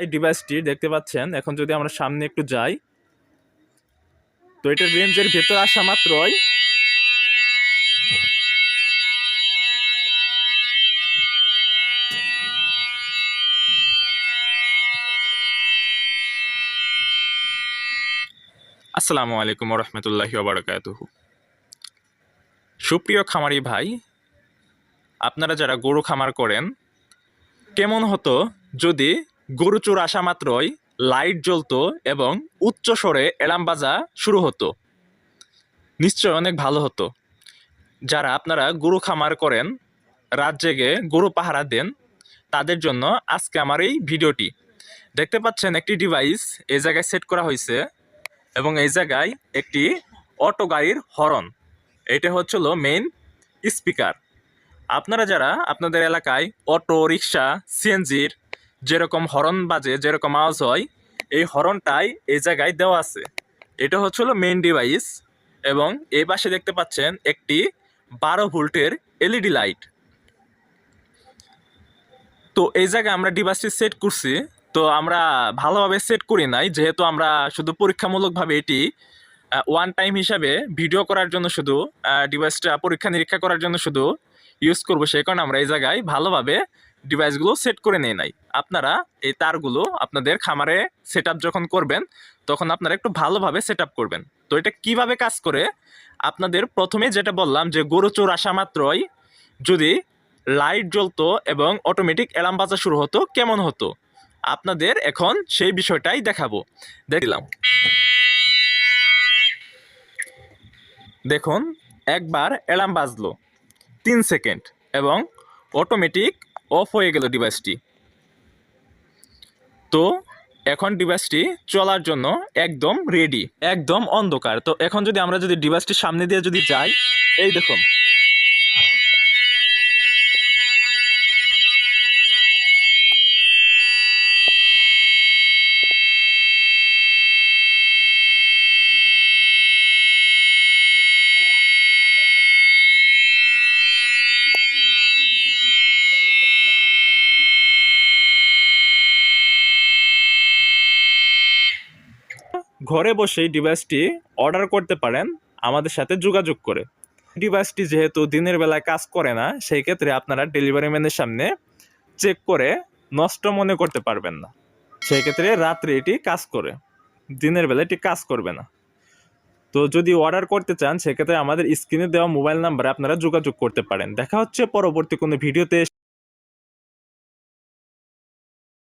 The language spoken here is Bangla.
এই ডিভাইসটি দেখতে পাচ্ছেন। এখন যদি আমরা সামনে একটু যাই, তো এটার রেঞ্জের ভেতর আসা মাত্রই আসসালামু আলাইকুম রহমতুল্লাহি ওবরাকাতুহু। সুপ্রিয় খামারি ভাই, আপনারা যারা গরু খামার করেন, কেমন হতো যদি গরু চোর আসা মাত্রই লাইট জ্বলতো এবং উচ্চ স্বরে এলাম বাজা শুরু হতো। নিশ্চয় অনেক ভালো হতো। যারা আপনারা গরু খামার করেন, রাত জেগে গরু পাহারা দেন, তাদের জন্য আজকে আমার এই ভিডিওটি। দেখতে পাচ্ছেন একটি ডিভাইস এই জায়গায় সেট করা হয়েছে এবং এই জায়গায় একটি অটো গাড়ির হরন এটা হচ্ছিল মেইন স্পিকার আপনারা যারা আপনাদের এলাকায় অটো, রিক্সা সিএনজির যেরকম হরন বাজে, যেরকম আওয়াজ হয়, এই হরনটাই এই জায়গায় দেওয়া আছে। এটা হচ্ছিল মেইন ডিভাইস এবং এই পাশে দেখতে পাচ্ছেন একটি বারো ভোল্টের এলইডি লাইট। তো এই জায়গায় আমরা ডিভাইসটি সেট করছি। তো আমরা ভালোভাবে সেট করি নাই, যেহেতু আমরা শুধু পরীক্ষামূলকভাবে এটি ওয়ান টাইম হিসাবে ভিডিও করার জন্য শুধু ডিভাইসটা পরীক্ষা নিরীক্ষা করার জন্য শুধু ইউজ করব সেই কারণে আমরা এই জায়গায় ভালোভাবে ডিভাইসগুলো সেট করে নিয়ে নাই। আপনারা এই তারগুলো আপনাদের খামারে সেট যখন করবেন, তখন আপনারা একটু ভালোভাবে সেট করবেন। তো এটা কীভাবে কাজ করে? আপনাদের প্রথমে যেটা বললাম যে গরু চোর আসা মাত্রই যদি লাইট জ্বলতো এবং অটোমেটিক অ্যালার্ম বাজা শুরু হতো, কেমন হতো? আপনাদের এখন সেই বিষয়টাই দেখাবো। দেখলাম। দেখুন, একবার অ্যালার্ম বাজলো তিন সেকেন্ড এবং অটোমেটিক অফ হয়ে গেল ডিভাইসটি তো এখন ডিভাইসটি চলার জন্য একদম রেডি একদম অন্ধকার। তো এখন যদি আমরা যদি ডিভাইসটির সামনে দিয়ে যদি যাই, এই দেখুন ঘরে বসেই ডিভাইসটি অর্ডার করতে পারেন, আমাদের সাথে যোগাযোগ করে। ডিভাইসটি যেহেতু দিনের বেলায় কাজ করে না, সেই ক্ষেত্রে আপনারা ডেলিভারি ম্যানের সামনে চেক করে নষ্ট মনে করতে পারবেন না। সেই ক্ষেত্রে রাত্রে এটি কাজ করে, দিনের বেলা এটি কাজ করবে না। তো যদি অর্ডার করতে চান, সেক্ষেত্রে আমাদের স্ক্রিনে দেওয়া মোবাইল নাম্বারে আপনারা যোগাযোগ করতে পারেন। দেখা হচ্ছে পরবর্তী কোনো ভিডিওতে